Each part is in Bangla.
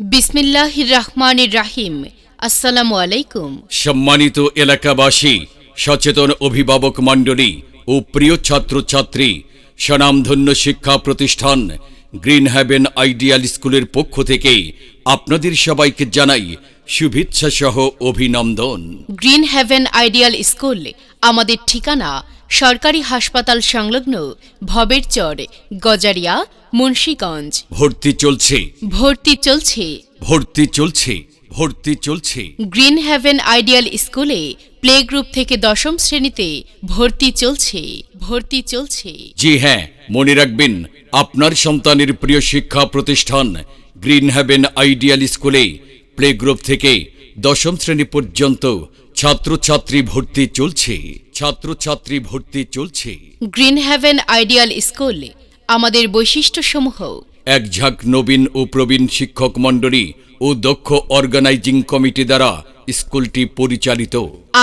বিসমিল্লাহির রহমানির রাহিম। আসসালামু আলাইকুম। সম্মানিত এলাকাবাসী, সচেতন অভিভাবক মণ্ডলী ও প্রিয় ছাত্রছাত্রী, স্বনামধন্য শিক্ষা প্রতিষ্ঠান গ্রিন হ্যাভেন আইডিয়াল স্কুলের পক্ষ থেকে আপনাদের সবাইকে জানাই শুভেচ্ছা সহ অভিনন্দন। গ্রিন হ্যাভেন আইডিয়াল স্কুল আমাদের ঠিকানা সরকারি হাসপাতাল সংলগ্ন ভবের চর গজারিয়া মুন্সীগঞ্জ। ভর্তি চলছে। ভর্তি চলছে। ভর্তি চলছে। ভর্তি চলছে। গ্রিন হ্যাভেন আইডিয়াল স্কুলে প্লে গ্রুপ থেকে দশম শ্রেণীতে ভর্তি চলছে। ভর্তি চলছে। জি হ্যাঁ মনে রাখবেন আপনার সন্তানের প্রিয় শিক্ষা প্রতিষ্ঠান গ্রিন হ্যাভেন আইডিয়াল স্কুলে প্লে গ্রুপ থেকে দশম শ্রেণি পর্যন্ত ছাত্রছাত্রী ভর্তি চলছে ছাত্রছাত্রী ভর্তি চলছে। গ্রিন হ্যাভেন আইডিয়াল স্কুল আমাদের বৈশিষ্ট্যসমূহ। এক ঝাঁক নবীন ও প্রবীণ শিক্ষক মণ্ডলী ও দক্ষ অর্গানাইজিং কমিটি দ্বারা স্কুলটি পরিচালিত।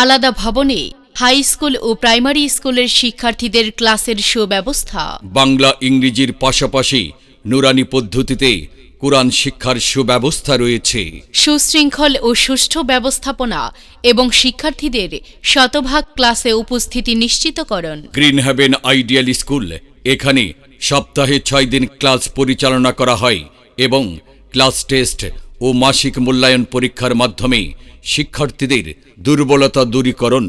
আলাদা ভবনে হাই স্কুল ও প্রাইমারি স্কুলের শিক্ষার্থীদের ক্লাসের সুব্যবস্থা। বাংলা ইংরেজির পাশাপাশি নুরানি পদ্ধতিতে কোরআন শিক্ষার সুব্যবস্থা রয়েছে। সুশৃঙ্খল ও সুষ্ঠু ব্যবস্থাপনা এবং শিক্ষার্থীদের শতভাগ ক্লাসে উপস্থিতি নিশ্চিতকরণ। গ্রিন হ্যাভেন আইডিয়াল স্কুল এখানে সপ্তাহে ছয় দিন ক্লাস পরিচালনা করা হয় এবং ক্লাস টেস্ট ও মাসিক মূল্যায়ন পরীক্ষার মাধ্যমে শিক্ষার্থীদের দুর্বলতা দূরীকরণ।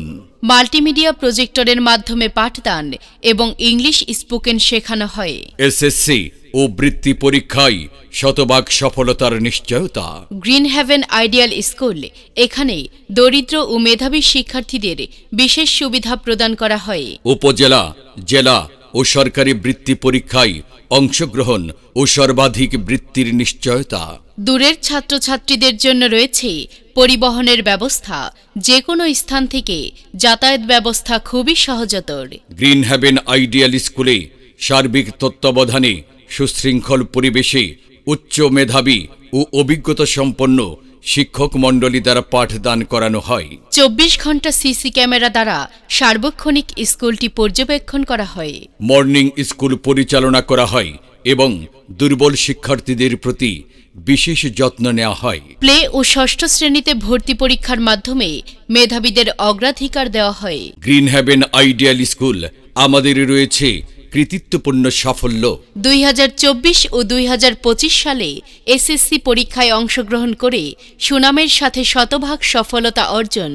মাল্টিমিডিয়া প্রজেক্টরের মাধ্যমে পাঠদান এবং ইংলিশ স্পোকেন শেখানো হয়। এসএসসি ও বৃত্তি পরীক্ষায় শতভাগ সফলতার নিশ্চয়তা। গ্রিন হ্যাভেন আইডিয়াল স্কুল এখানে দরিদ্র ও মেধাবী শিক্ষার্থীদের বিশেষ সুবিধা প্রদান করা হয়। উপজেলা জেলা ও সরকারি বৃত্তি পরীক্ষায় অংশগ্রহণ ও সর্বাধিক বৃত্তির নিশ্চয়তা। দূরের ছাত্রছাত্রীদের জন্য রয়েছে পরিবহনের ব্যবস্থা যে কোনো স্থান থেকে যাতায়াত ব্যবস্থা খুবই সহজতর। গ্রিন হ্যাভেন আইডিয়াল স্কুলে সার্বিক তত্ত্বাবধানে সুশৃঙ্খল পরিবেশে উচ্চ মেধাবী ও অভিজ্ঞতা সম্পন্ন শিক্ষক মণ্ডলী দ্বারা পাঠদান করানো হয়। চব্বিশ ঘণ্টা সিসি ক্যামেরা দ্বারা সার্বক্ষণিক স্কুলটি পর্যবেক্ষণ করা হয়। মর্নিং স্কুল পরিচালনা করা হয় এবং দুর্বল শিক্ষার্থীদের প্রতি বিশেষ যত্ন নেওয়া হয়। প্লে ও ষষ্ঠ শ্রেণীতে ভর্তি পরীক্ষার মাধ্যমে মেধাবীদের অগ্রাধিকার দেওয়া হয়। গ্রিন হ্যাভেন আইডিয়াল স্কুল আমাদের রয়েছে কৃতিত্বপূর্ণ সাফল্য। দুই হাজার চব্বিশ ও দুই হাজার পঁচিশ সালে এসএসসি পরীক্ষায় অংশগ্রহণ করে সুনামের সাথে শতভাগ সফলতা অর্জন।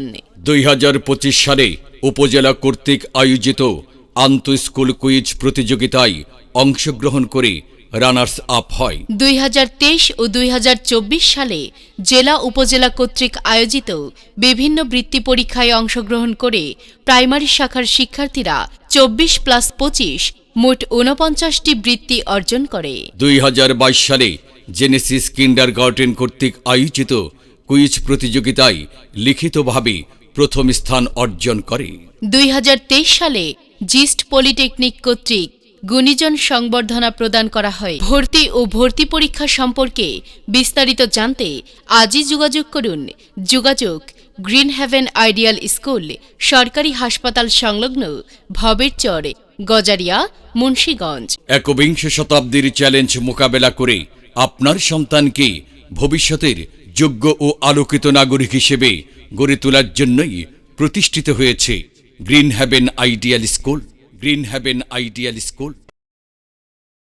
দুই হাজার পঁচিশ সালে উপজেলা কর্তৃক আয়োজিত আন্ত স্কুল কুইজ প্রতিযোগিতায় অংশগ্রহণ করে রানার্স আপ হয়। দুই হাজার তেইশ ও দুই হাজার চব্বিশ সালে জেলা উপজেলা কর্তৃক আয়োজিত বিভিন্ন বৃত্তি পরীক্ষায় অংশগ্রহণ করে প্রাইমারি শাখার শিক্ষার্থীরা চব্বিশ প্লাস পঁচিশ মোট ঊনপঞ্চাশটি বৃত্তি অর্জন করে। দুই হাজার বাইশ সালে জেনেসিস কিন্ডার গার্ডেন কর্তৃক আয়োজিত কুইজ প্রতিযোগিতায় লিখিতভাবে প্রথম স্থান অর্জন করে। দুই হাজার তেইশ সালে জিস্ট পলিটেকনিক কর্তৃক গুণীজন সংবর্ধনা প্রদান করা হয়। ভর্তি ও ভর্তি পরীক্ষা সম্পর্কে বিস্তারিত জানতে আজই যোগাযোগ করুন যোগাযোগ গ্রিন হ্যাভেন আইডিয়াল স্কুল সরকারি হাসপাতাল সংলগ্ন ভবের চর গজারিয়া, মুন্সীগঞ্জ। একবিংশ শতাব্দীর চ্যালেঞ্জ মোকাবেলা করে আপনার সন্তানকে ভবিষ্যতের যোগ্য ও আলোকিত নাগরিক হিসেবে গড়ে তোলার জন্যই প্রতিষ্ঠিত হয়েছে Green Haven Ideal School. Green Haven Ideal School.